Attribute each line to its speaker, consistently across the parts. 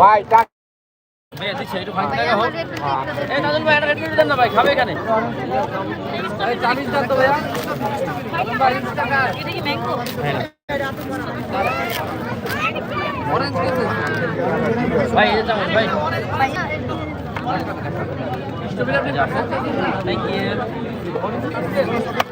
Speaker 1: ভাই টাকা
Speaker 2: ভাইয়া, দিচ্ছে, একটু ফাঁকি টাকা হোক। এই নাজুল ভাই রেট দেন না ভাই, খাবে এখানে। চালিশ দেন তো ভাইয়া। ভাই
Speaker 3: এটা
Speaker 2: ভাই স্ট্রবেরি আপনি থ্যাংক ইউ
Speaker 3: এটা এটা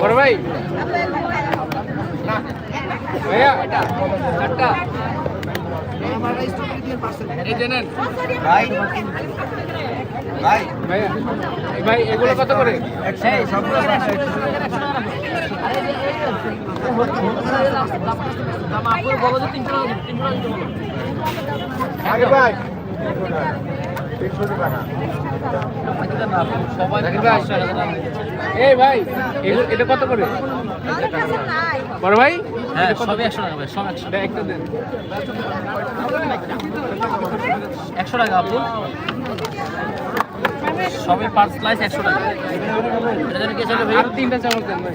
Speaker 1: বড় ভাই ভাইয়া
Speaker 2: একটা
Speaker 1: ভাই ভাই ভাই এগুলো কত করে?
Speaker 2: সবগুলো
Speaker 1: এই ভাই এটা কত করে? বড় ভাই
Speaker 2: হ্যাঁ সবই একশো টাকা ভাই সব একশো
Speaker 1: একটা দেন
Speaker 2: একশো টাকা আপু। সবই পার স্লাইস একশো টাকা। এটা যেন কে ছিল ভাই
Speaker 1: তিনটা চামচ দেন ভাই।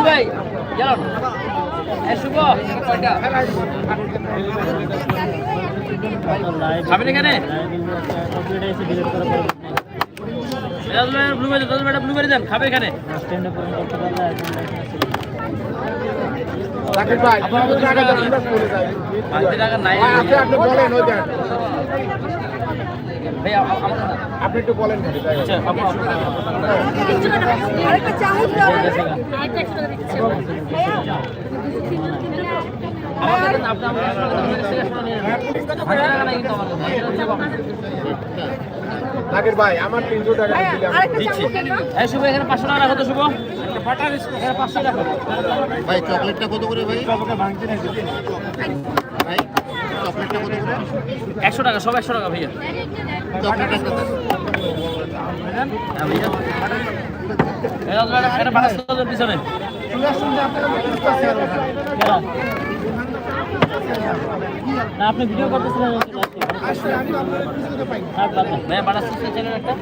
Speaker 1: ভাই
Speaker 2: শুভ খাবেন এখানে ব্লুবেরি দাদু ব্লুবেরি দেন খাবে এখানে
Speaker 1: টাকা
Speaker 2: নাই
Speaker 1: আপনি বলেন ওই দেন
Speaker 2: ভাই আ- আমাদের না।
Speaker 1: আপনি একটু বলেন
Speaker 2: আচ্ছা,
Speaker 3: টাকা
Speaker 2: টাকা টাকা টাকা টাকা।
Speaker 1: জাকির ভাই আমার তিনশো টাকা
Speaker 2: দিচ্ছি। শুভ এখানে পাঁচশো টাকা রাখো তো শুভ। বাটার পাঁচশো রাখো
Speaker 4: ভাই চকলেটটা কত করে ভাই? ভাই চকলেটটা কত
Speaker 2: একশো টাকা সব একশো টাকা ভাইয়া। ভাই, পিছনে। না আপনি ভিডিও করতেছিলেন চ্যানেল একটা।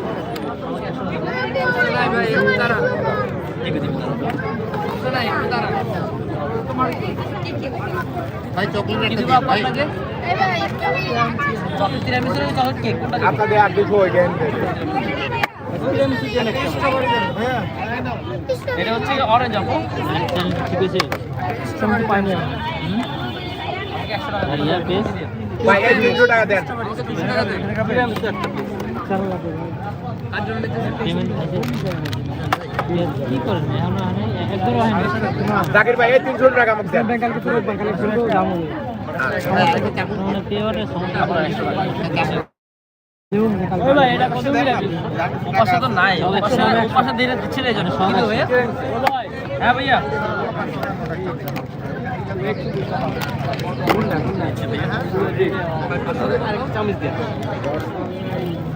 Speaker 4: ভাই চকলেট
Speaker 2: কি
Speaker 4: একটা দিন ভাই
Speaker 1: আপনাদের আর ওই
Speaker 2: এটা হচ্ছে অরেঞ্জ আপু। ঠিক আছে
Speaker 1: ভাই এই
Speaker 2: দুশো টাকা দেন।
Speaker 1: জাকির ভাই এই তিনশো টাকা আমাকে দেন।
Speaker 2: দিয়ে না হয়ে ভাইয়া এ, শুভ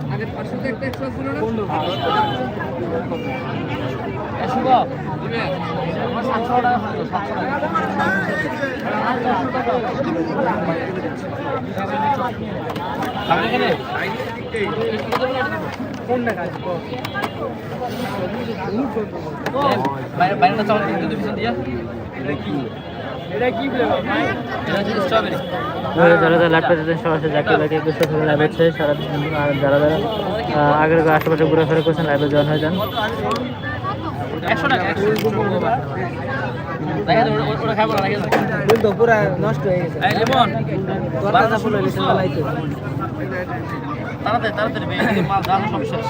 Speaker 2: আমার সাতশো টাকা হলো, সাতশো টাকা। খাবেন এখানে? এ, বাইরে- বাইরেটা চাওয়ার কিন্তু পিছন দিয়া। এটা হচ্ছে স্ট্রবেরি
Speaker 5: যারা যারা ল্যাপটপ দিতেন সবার সাথে জাকির ভাইকে একুশশো থেকে লাইভ হচ্ছে সারা আর যারা যারা আহ, আগের আশেপাশে ঘোরাফেরা করছেন লাইভে জয়েন হয়ে যান।
Speaker 2: একশো টাকা
Speaker 6: পুরা নষ্ট হয়ে গেছে।
Speaker 2: তাড়াতাড়ি মাল সব শেষ।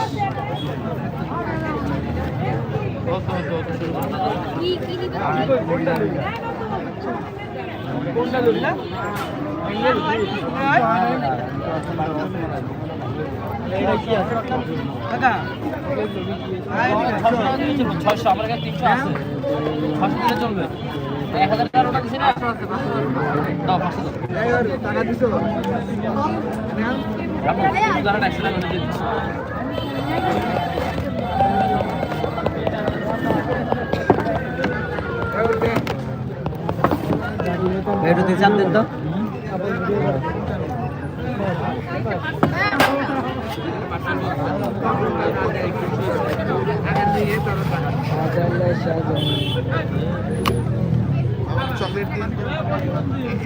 Speaker 2: ছয়শো আমার কাছে তিনশো আছে ছয়শো দিলে চলবে এক হাজার টাকা দিছি না পাঁচশো
Speaker 6: টাকা দিছো
Speaker 2: একশো টাকা দিয়ে
Speaker 6: চাপ দেন তো।
Speaker 4: চকলেট দিন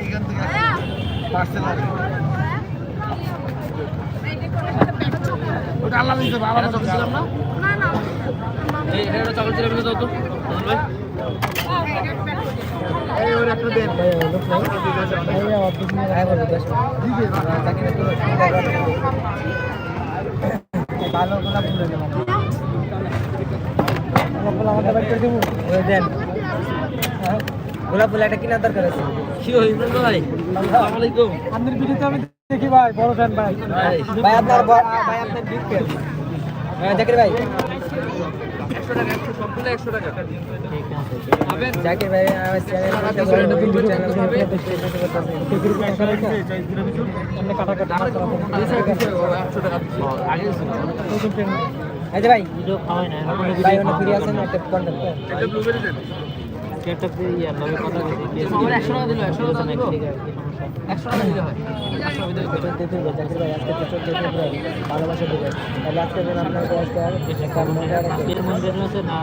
Speaker 4: এখান থেকে পার্সেল হবে ওটা আল্লাহ দিতে বাবা
Speaker 2: চকলেট ছিলাম না?
Speaker 3: না না
Speaker 2: এই, এটা চকলেট ছিল, এগুলো দাও তো। ভাই।
Speaker 4: এই ওর একটা দেন
Speaker 6: ভালো গোলাপ ফুল দেবো গোলাপ ফুল আমাদের বাড়ি করে দেবো ওই দেন? গোলাপ ফুল একটা কেনার দরকার আছে
Speaker 2: কি হলো, ইমরান ভাই? আসসালামু আলাইকুম।
Speaker 6: আপনার ভিডিওতে আমি দেখি ভাই বড় ফ্যান ভাই
Speaker 2: ভাই,
Speaker 6: ভাই আপনার ভাই আপনার বিগ ফ্যান জাকির ভাই জাকির ভাই আমার চ্যানেল ভিডিও চ্যানেল করতে
Speaker 2: আগে ছিল।
Speaker 6: এই যে ভাই
Speaker 5: খাওয়াই না এখন
Speaker 6: ভাই অনেক ফ্রি আছেন একটা কন্টেন্ট
Speaker 5: একটা ইয়ে লগে কথা
Speaker 2: আমার টাকা দিলো, টাকা একশো টাকা দিলে হয়।
Speaker 6: ভাই আজকে তো চোদ্দ ফেব্রুয়ারি ভালোবাসা দিবে তাহলে আজকে আপনার বয়সটা একটা রাখবেন।
Speaker 5: এর মধ্যে আছে না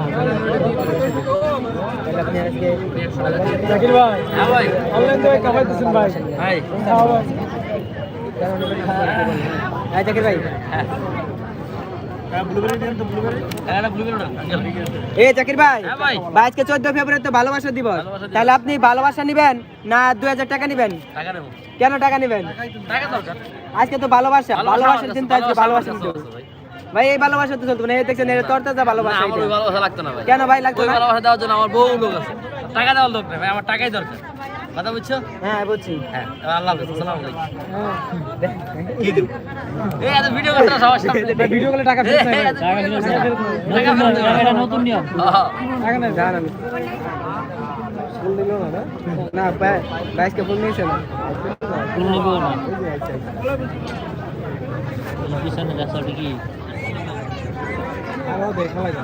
Speaker 6: আপনি আজকে জাকির ভাই
Speaker 2: হ্যাঁ ভাই।
Speaker 6: অনলাইন থেকে কামাইতেছেন ভাই
Speaker 2: ভাই,
Speaker 6: হ্যাঁ জাকির ভাই
Speaker 2: হ্যাঁ। হ্যাঁ, একটা blueberry দাও, আঙ্কেল।
Speaker 6: এ জাকির ভাই
Speaker 2: হ্যাঁ ভাই।
Speaker 6: ভাই আজকে চোদ্দ ফেব্রুয়ারি তো ভালোবাসা দিবস তাহলে আপনি ভালোবাসা নিবেন না দুই হাজার টাকা নিবেন কেন টাকা নিবেন আজকে তো ভালোবাসা
Speaker 2: ভালোবাসা
Speaker 6: ভালোবাসার দিন তো আজকে ভালোবাসা।
Speaker 2: ভাই।
Speaker 6: এই ভালোবাসা তো চলতো না এই দেখছেন এটা তরতাজা ভালোবাসা
Speaker 2: আমার ওই
Speaker 6: এটা।
Speaker 2: ভালোবাসা লাগতো না ভাই।
Speaker 6: কেন ভাই লাগতো না
Speaker 2: ভালোবাসা দেওয়ার জন্য আমার বহু লোক আছে। টাকা দেওয়ার লোক নেই ভাই, আমার টাকাই দরকার। কথা বুঝছ?
Speaker 6: হ্যাঁ বুঝছি
Speaker 2: হ্যাঁ, আল্লাহ হাফেজ, আসসালামু আলাইকুম।
Speaker 6: হ্যাঁ।
Speaker 2: এই, এত ভিডিও করতে না সবার সামনে।
Speaker 6: ভিডিও করলে টাকা ফেরত
Speaker 5: টাকা।
Speaker 2: না। ফেরত
Speaker 5: এটা নতুন নিয়ম।
Speaker 6: টাকা নেই জান আমি ফুল দিলো না না? না ভাই ফুল নিয়েছে না
Speaker 5: ফুল নিব না পিছনে যাচ্ছে কি
Speaker 6: আরও দেখা লাগে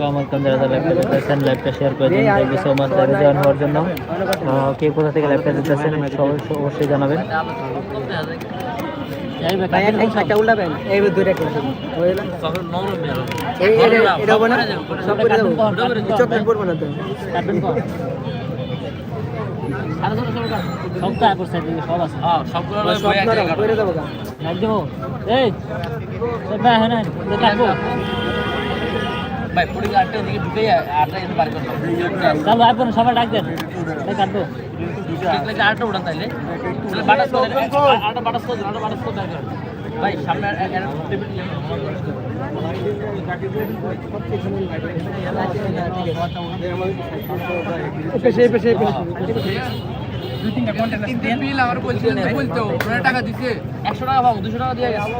Speaker 5: তো আমার কোন যারা লাইভটা দেখতেছেন লাইভটা শেয়ার করে দিন। থ্যাংক ইউ সো মাচ লাইভে জয়েন হওয়ার জন্য। কে কোথা থেকে লাইভটা দেখতেছেন অবশ্যই অবশ্যই জানাবেন।
Speaker 2: সব
Speaker 5: আছে ভাই
Speaker 2: ভাই, পুরি আটটা এদিকে ঢুকে আটটা এদিকে বার করলাম।
Speaker 5: চলো আইফোন সবাই ডাক দেন। এই কাটবো।
Speaker 2: আটটা উঠান তাইলে। বাটাস আটটা বাটাস করে আটটা বাটাস করে। ভাই সামনে।
Speaker 6: পেশে পেশে
Speaker 2: একশো টাকা পাবো দুশো টাকা দিয়ে গেছে।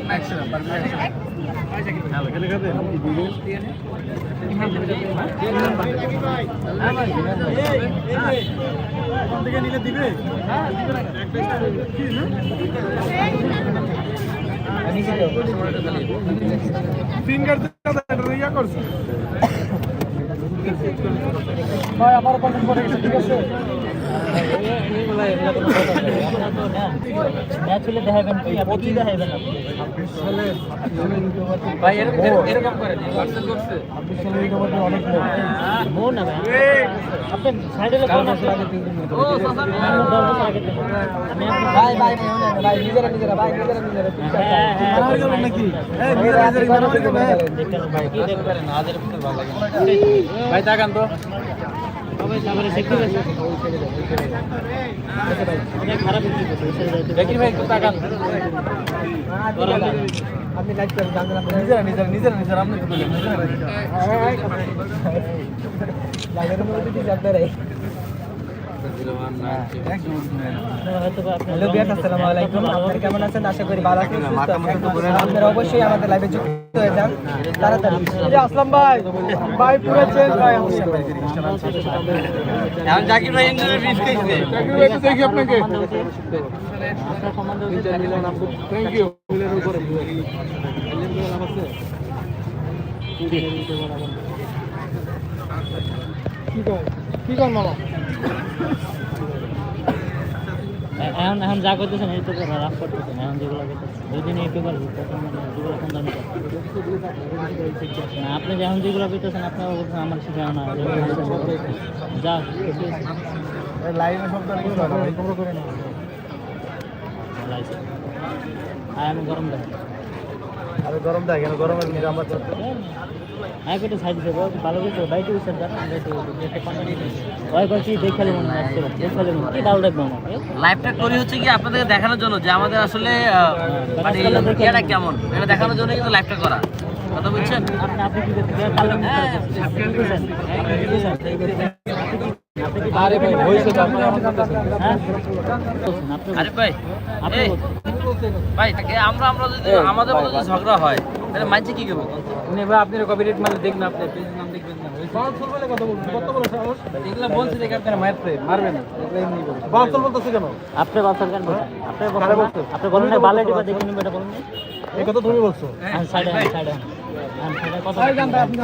Speaker 6: আমার
Speaker 2: এরকম করে দিন পার্সেল করছে
Speaker 5: ভাই আপনি সাইডে আছে
Speaker 6: ভাই
Speaker 5: হ্যাঁ, হ্যাঁ,
Speaker 2: তাকান তো
Speaker 6: আপনি লাইক করেন
Speaker 4: নিজেরা নিজেরা নিজেরা নিজেরা আপনি তো বললেন, নিজেরা নিজেরা।
Speaker 6: লাইভের আসসালামু আলাইকুম। আপনারা কেমন আছেন? আশা করি ভালো আছেন আপনারা অবশ্যই আমাদের লাইভে যুক্ত হয়ে যান। তাড়াতাড়ি। আসলাম ভাই। ভাই পুরো চেঞ্জ ভাই
Speaker 2: এখন জাকির ভাই ইঞ্জিনের রিস্ক খাইছে।
Speaker 4: দেখি আপনাকে।
Speaker 5: আপনার সম্বন্ধে হচ্ছে
Speaker 4: থ্যাংক কি কর মামা?
Speaker 5: এখন এখন যা করতেছেন এই তো রাগ করতেছেন এখন যেগুলো দুই দিনে ইউটিউবার যেগুলো কোন দামি না আপনি যখন যেগুলো করতেছেন আপনারা বলছেন আমার শিখাও না যা
Speaker 4: লাইনে শব্দ
Speaker 5: আর আমি গরম দেখেন
Speaker 4: আরে গরম কেন গরমের আমরা তো
Speaker 5: হ্যাঁ সাইড দেবো ভালো কিছু? বাইটে উঠছেন যান ওই করছি দেখালে মনে হয় দেখালে মনে কি ডাল দেখব আমাকে
Speaker 2: লাইভটা করি হচ্ছে কি আপনাদেরকে দেখানোর জন্য যে আমাদের আসলে আহ, মানে ইয়েটা কেমন? এটা দেখানোর জন্য কিন্তু লাইভটা করা। কথা বুঝছেন?
Speaker 5: আপনি আপনি কি
Speaker 4: আরে ভাই হইছে তো আমার
Speaker 5: হ্যাঁ?
Speaker 2: আরে ভাই ভাই আমরা আমরা যদি আমাদের মধ্যে ঝগড়া হয় তাহলে মানছে কি করব?
Speaker 6: উনি ভাই আপনি কপিরাইট মানে দেখবেন আপনি পেজ নাম দেখবেন না।
Speaker 4: বাউন্সার বলে কথা বলছি কত বড় সাহস?
Speaker 6: এগুলা বলছি দেখে আপনারা মারতে মারবেন এগুলা এমনি বলছি
Speaker 4: বাউন্সার বলতেছে কেন?
Speaker 5: আপনি বলছেন? আপনি বলছেন আপনি বলেন না বালে টিপা দেখে নিবে এটা বলেন
Speaker 4: এই কথা তুমি বলছো।
Speaker 5: সাইডে সাইডে সাইডে কথা